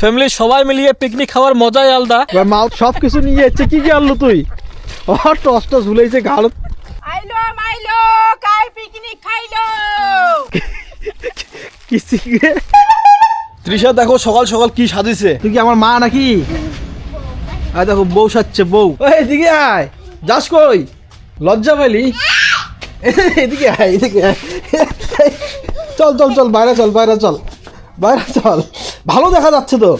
Family সবাই মিলিয়ে picnic খাওয়ার মজাই আলাদা। এবার মা সব কিছু নিয়ে যাচ্ছে কি কি আনলো তুই? ও টসটা ঝুলেছে ঘাড়। আইলো মাইলো কাই পিকনিক খাইলো? কিস্তি ত্রিশা দেখো সকাল সকাল কি সাজিছে। তুই কি আমার মা নাকি? আয় দেখো বউ সাজছে বউ। এদিকে আয়। যাস কই? লজ্জা পেলি এদিকে আয় এদিকে আয়। চল চল চল বাইরে চল বাইরে চল। বাইরে চল। ভালো দেখা যাচ্ছে তো।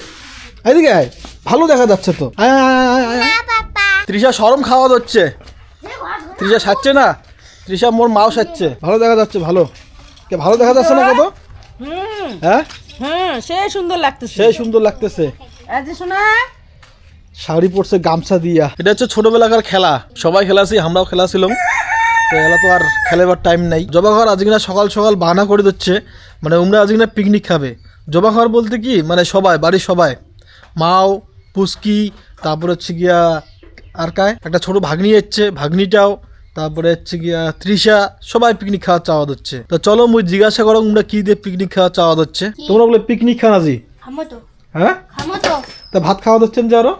এদিকে আয় ভালো দেখা যাচ্ছে তো। ত্রিশা সরম খাওয়া হচ্ছে ত্রিশা সাজছে না? ত্রিশা মোর মাও সাজছে ভালো দেখা যাচ্ছে ভালো। কে ভালো দেখা যাচ্ছে না কত? হুম। হ্যাঁ? হুম সে সুন্দর লাগতেছে। সেই সুন্দর লাগতেছে। আজ শোনা। শাড়ি পরছে গামছা দিয়া। এটা হচ্ছে ছোটবেলাকার খেলা। সবাই খেলাছি আমরাও খেলাছিলাম। তো এলা তো আর খেলেবার টাইম নাই। জবা খাওয়ার আজকে না সকাল সকাল বাহানা করে দিচ্ছে। মানে উমরা আজকে না পিকনিক খাবে। জবা খাওয়ার বলতে কি? মানে সবাই বাড়ির সবাই। মাও পুস্কি তারপরে হচ্ছে গিয়া আর কায়? একটা ছোট ভাগ্নি এসছে ভাগ্নিটাও। তারপরে হচ্ছে গিয়া তৃষা সবাই পিকনিক খাওয়া চাওয়া হচ্ছে তো চলো মুই জিজ্ঞাসা করো তোমরা কি দিয়ে পিকনিক খাওয়া চাওয়া হচ্ছে তোমরা বলে পিকনিক খানা জি হ্যাঁ? তো। ভাত খাওয়া হচ্ছেন যে আরও?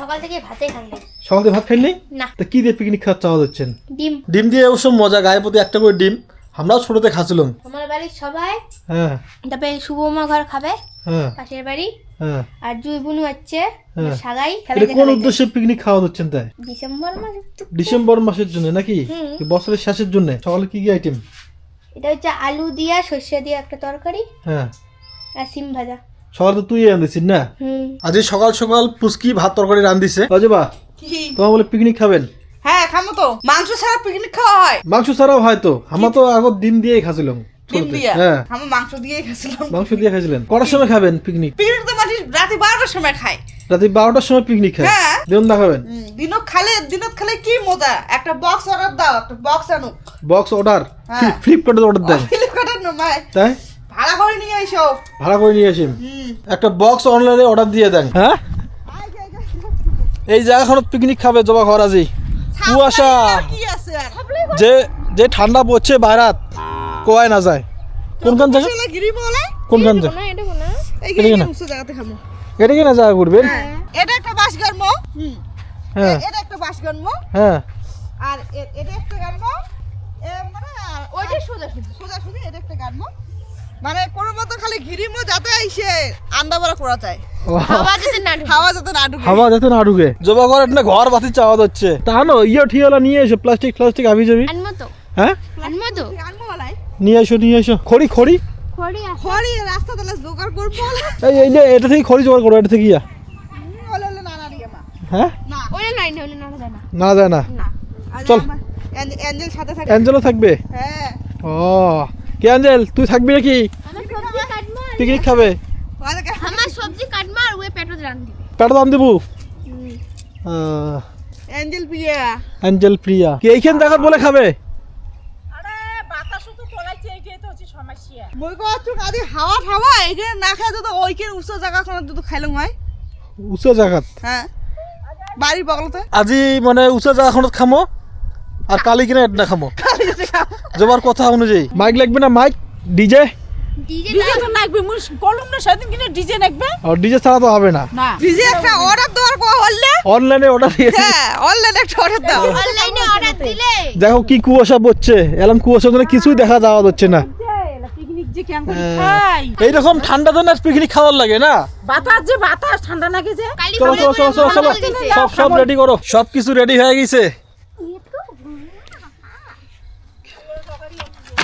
সকাল থেকে ভাতে খাইলে সকাল থেকে ভাত খাইনি না। তা কি দিয়ে পিকনিক খাওয়া চাওয়া হচ্ছেন ডিম। ডিম দিয়ে অবশ্য মজা গায়ে প্রতি একটা করে ডিম। আমরাও ছোটতে খাচ্ছিলাম। আমার বাড়ির সবাই হ্যাঁ। তারপরে শুভমা ঘর খাবে হ্যাঁ। পাশের বাড়ি। হ্যাঁ। আর জুই বুনু হচ্ছে হ্যাঁ। সাগাই এটা কোন উদ্দেশ্যে পিকনিক খাওয়া হচ্ছেন তাই? ডিসেম্বর মাস ডিসেম্বর মাসের জন্য নাকি? বছরের শেষের জন্য। সকালে কি কি আইটেম এটা হচ্ছে আলু দিয়া সর্ষে দিয়ে একটা তরকারি। হ্যাঁ। আর সিম ভাজা। সকালে তো তুই আনদিছিস না? আজ সকাল সকাল পুচকি ভাত তরকারি রান্ধিছে। অজবা কি? তোমার বলে পিকনিক খাবেন? খামো তো মাংস ছাড়া পিকনিক খাওয়া হয়। মাংস ছাড়াও হয়তো আমরা তো আগত ডিম দিয়েই খাচ্ছিলাম ডিম দিয়া? হ্যাঁ। মাংস দিয়েই খাচ্ছিলাম মাংস দিয়ে খাইছিলেন। কটার সময় খাবেন পিকনিক পিকনিক তো মাটি রাতে বারোটার সময় খাই। রাতে বারোটার সময় পিকনিক খায়? হ্যাঁ। দেখুন না খাবেন? দিনত খালে দিনত খালে কি মজা? একটা বক্স অর্ডার দাও একটা বক্স আনো বক্স অর্ডার হ্যাঁ। ফ্লিপকার্টে অর্ডার দেন। ফ্লিপকার্টের নমায় তাই? ভাড়া করে নিয়ে এসো। ভাড়া করে নিয়ে আসিম একটা বক্স অনলাইনে অর্ডার দিয়ে দেন। হ্যাঁ? এই জায়গাখানত পিকনিক খাবে জবা ঘর আজি। কুয়াশা। যে যে ঠান্ডা পড়ছে বাইরাত কোয়ায় না যায়। জায়গা জায়গা এটা কেন? জায়গা ঘুরবেন হ্যাঁ এটা একটা বাস গার্ম হুম। হ্যাঁ। এটা একটা বাস গার্ম হ্যাঁ। আর এটা একটা গার্ম মানে ওইটা সোজা সোজা। সোজা এটা একটা গার্ম মানে কোনো মতো খালি গিরিমো যাতে আইসে আন্ডা বড়া করা যায় খাওয়া যেতে না হাওয়া যাতে না ঢুকে। হাওয়া যাতে না ঢুকে। জবা ঘর একটা ঘর বাতি চাওয়া হচ্ছে তা নো ইয়ে ঠিয়ালা নিয়ে এসো প্লাস্টিক প্লাস্টিক আবি যাবি তো। হ্যাঁ? তো। বলাই। নিয়ে এসো নিয়ে এসো। খড়ি খড়ি? খড়ি আছে। খড়ি রাস্তা তাহলে জোগাড় করব এই এই এটা থেকে খড়ি জোগাড় করো এটা থেকে ইয়া। বলে হলে না না রিয়া মা হ্যাঁ? না। ওটা নাই না ওটা না যায় না। না যায় না। না। চল। আমার অ্যাঞ্জেল অ্যাঞ্জেল সাথে থাকে। অ্যাঞ্জেলও থাকবে? হ্যাঁ। ও। কে অ্যাঞ্জেল তুই থাকবি নাকি? পিকনিক খাবে? আমার সবজি কাটবো আর ওই পেটে রান দিবে। পেটা দাম দেবো? অ্যাঞ্জেল প্রিয়া। অ্যাঞ্জেল প্রিয়া। কি এইখান দেখার বলে খাবে? মই কচ্ছু কাদি হাওয়া হাওয়া এইখানে না খাই তো ওইখানে উচ্চ জায়গা কোনো তো খাইলাম হয় উঁচু জায়গাত হ্যাঁ। বাড়ির বগলতে। আজি মানে উঁচু জায়গাখনত খামো আর কালি কিনা এটা খামো। জবার কথা অনুযায়ী। মাইক লাগবে না মাইক ডিজে ডিজে ডিজে তো নাকবে মুই কলম না সেদিন কিনে ডিজে নাকবে আর ডিজে ছাড়া তো হবে না। না। ডিজে একটা অর্ডার দেওয়ার পর হলে অনলাইনে অর্ডার দিয়েছি হ্যাঁ অনলাইন একটা অর্ডার দাও। অনলাইনে অর্ডার দিলে। দেখো কি কুয়াশা পড়ছে। এলাম কুয়াশা জন্য কিছুই দেখা যাওয়া যাচ্ছে না। পিকনিক যে কেমন করে খাই। এইরকম ঠান্ডা দিনে পিকনিক খাওয়ার লাগে না? বাতাস যে বাতাস ঠান্ডা নাকি যে চলো চলো চলো চলো চলো। সব সব রেডি করো। সব কিছু রেডি হয়ে গেছে।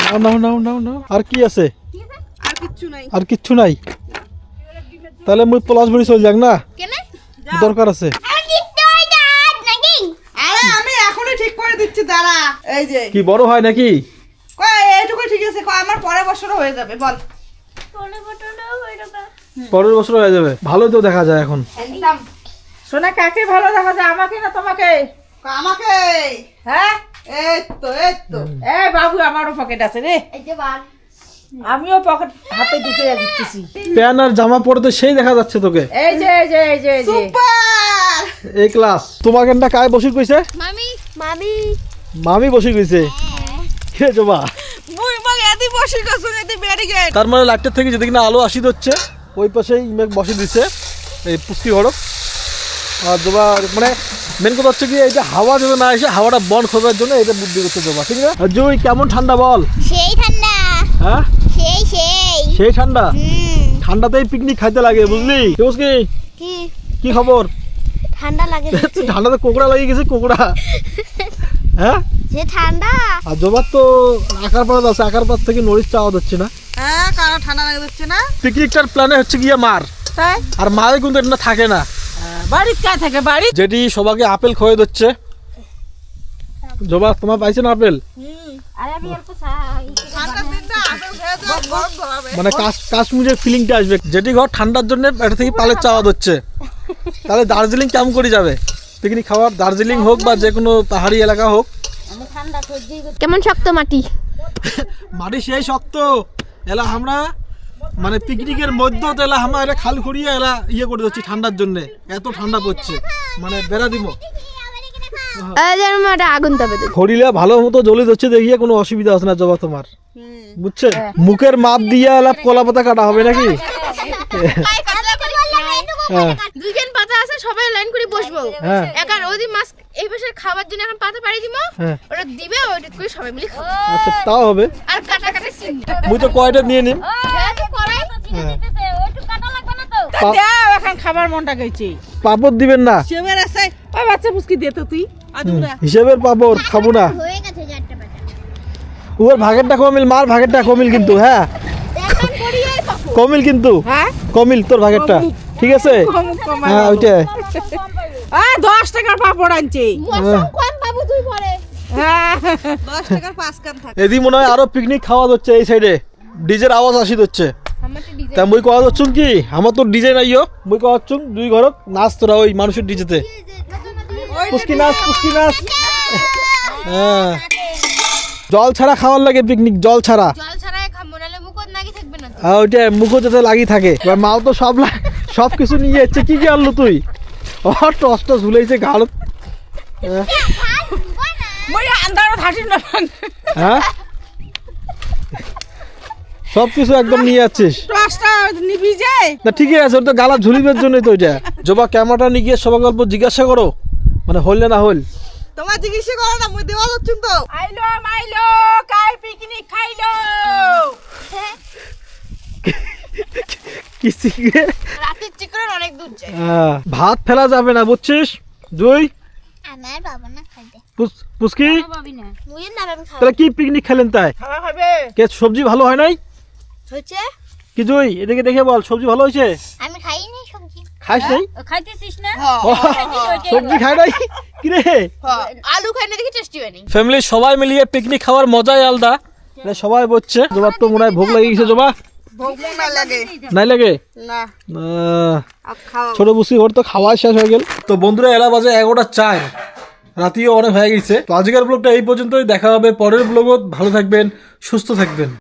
নাও নাও নাও নাও নাও আর কি আছে? আর কিচ্ছু নাই। আর কিচ্ছু নাই? তাহলে মুই পলাশ বাড়ি চলে যাক না? দরকার আছে? আরে আমি এখনই ঠিক করে দিচ্ছি দাঁড়া। এই যে। কি বড় হয় নাকি? কয় এইটুকু ঠিক আছে কয় আমার পরের বছরও হয়ে যাবে বল। পরের বছর হয়ে যাবে। ভালো তো দেখা যায় এখন। সোনা কাকে ভালো দেখা যায়? আমাকে না তোমাকে? আমাকে? হ্যাঁ? এই তো এই তো এ বাবু আমারও পকেট আছে রে। এই যে বাল। আমিও পকেট হাতে ঢুকে দিতেছি। প্যান্ট আর জামা পরতে সেই দেখা যাচ্ছে তোকে। এই যে এই যে এই যে এই যে। সুপার! এই ক্লাস তোমাকে একটা কায় বসে কইছে? মামি। মামি। মামি বসে কইছে। কে জবা। মুই মগ এদি বসি গছুন এদি বেরি গেট তার মানে লাইটের থেকে যেদিকে না আলো আসি হচ্ছে ওই পাশেই মেঘ বসে দিছে এই পুষ্টি ঘরক আর জবা মানে মেন কথা হচ্ছে কি এইটা হাওয়া যদি না এসে হাওয়াটা বন খোঁজার জন্য এটা বুদ্ধি করতে জবা ঠিক আর জুই কেমন ঠান্ডা বল? সেই ঠান্ডা। হ্যাঁ? সেই সেই। সেই ঠান্ডা? ঠান্ডাতেই পিকনিক খাইতে লাগে বুঝলি? কি? বুঝলি? কি খবর? ঠান্ডা লাগে ঠান্ডাতে কোকড়া লাগিয়ে গেছে কোকড়া। হ্যাঁ? যে ঠান্ডা। আর জবার তো আকার পাড়া আছে আকার পাড় থেকে নড়িস চাওয়া যাচ্ছে না। হ্যাঁ কারও ঠান্ডা লাগে দিচ্ছে না। পিকনিকটার প্ল্যানে হচ্ছে গিয়ে মার। তাই? আর মারে কিন্তু এটা থাকে না। বাড়ির কাজ থাকে বাড়ি যেটি সবাইকে আপেল খয়ে দিচ্ছে। জবা তোমার পাইছে না আপেল? মানে কাশ- কাশ্মীরের ফিলিংটা আসবে। যেটি ঘর ঠান্ডার জন্য এটা থেকে পালের চাওয়া হচ্ছে তাহলে দার্জিলিং কেমন করে যাবে? পিকনিক খাওয়ার দার্জিলিং হোক বা যে কোনো পাহাড়ি এলাকা হোক। কেমন শক্ত মাটি? মাটি সেই শক্ত। এলা আমরা মানে পিকনিকের মধ্য এলা আমার এটা খাল খুঁড়িয়ে এলা ইয়ে করে দিচ্ছি ঠান্ডার জন্যে। এত ঠান্ডা পড়ছে। মানে বেড়া দিব। যেন আগুন তবে খড়িলে ভালো মতো জ্বলে যাচ্ছে দেখিয়ে কোনো অসুবিধা আছে না জবা তোমার? বুঝছে? মুখের মাপ দিয়ে এলা কলা পাতা কাটা হবে নাকি? হ্যাঁ। আছে সবাই লাইন করে বসবো। হ্যাঁ। এখন ওই মাছ এই পাশে খাবার জন্য এখন পাতা পাড়ি দিব হ্যাঁ। ওটা দিবে করে সবাই মিলে খাব। আচ্ছা তাও হবে। আর কাটা কাটা সিন মুই তো কয়টা নিয়ে নিন হ্যাঁ তো করাই। তা দেও এখন খাবার মনটা গেছে। পাপড় দিবেন না? সেবার আছে ওই বাচ্চা পুচকি দে তো তুই। হিসেবের পাপড় খাব না। হয়ে ওর ভাগেরটা কমিল মার ভাগেরটা কমিল কিন্তু হ্যাঁ। কমিল কিন্তু। হ্যাঁ? কমিল তোর ভাগেরটা। ঠিক আছে হ্যাঁ ওইটাই আ 10 টাকার পাপড় আনছে। কম বাবু তুই পরে 10 টাকার পাঁচ কান থাকে এদি মনে হয় আরও পিকনিক খাওয়া হচ্ছে এই সাইডে ডিজের আওয়াজ আসি হচ্ছে তা মুই কওয়া হচ্ছুম কি আমার তো ডিজে নাইও মুই কওয়া হচ্ছুম দুই ঘরক নাচ তোরা ওই মানুষের ডিজেতে পুস্কি নাচ পুস্কি নাচ হ্যাঁ জল ছাড়া খাওয়ার লাগে পিকনিক জল ছাড়া হ্যাঁ ওইটা মুখো যাতে লাগি থাকে মাও তো সব লা- সব কিছু নিয়ে যাচ্ছে কি কি আনলো তুই? ও টস টস ঝুলেছে গাল। হ্যাঁ। হ্যাঁ? সব কিছু একদম নিয়ে যাচ্ছিস। না ঠিকই আছে ওর তো গালা ঝুলিবার জন্যই তো ওইটা জবা ক্যামেরাটা নিয়ে গিয়ে সবার গল্প জিজ্ঞাসা করো। মানে হইল না হইল? তোমার জিজ্ঞাসা করো না মুই দেওয়া হচ্ছুন তো। আইলো মাইলো কাই পিকনিক খাইলো শিখবে রাতের চিকন অনেক দূর যায় হ্যাঁ, ভাত ফেলা যাবে না বুঝছিস? দুই। আমার বাবা না খাইতে। খাব। তাহলে কি পিকনিক খেলেন তাই? কে সবজি ভালো হয় নাই? কি জুই? এদিকে দেখে বল সবজি ভালো হয়েছে? আমি খাইনি সবজি। খাইস নাই? খাইতেছিস না? সবজি খাই নাই? কি রে আলু খাই না দেখি টেস্টি হয়নি ফ্যামিলি সবাই মিলিয়ে পিকনিক খাওয়ার মজাই আলাদা। সবাই বলছে জবার তো মনে হয় ভোগ লাগিয়েছে গেছে জবা। নাই লাগে? ছোট বুসি ঘর তো খাওয়া শেষ হয়ে গেল। তো বন্ধুরা এলা বাজে এগারোটা চার। রাতিও অনেক হয়ে গেছে। তো আজকের ব্লগটা এই পর্যন্তই। দেখা হবে পরের ব্লগত ভালো থাকবেন সুস্থ থাকবেন।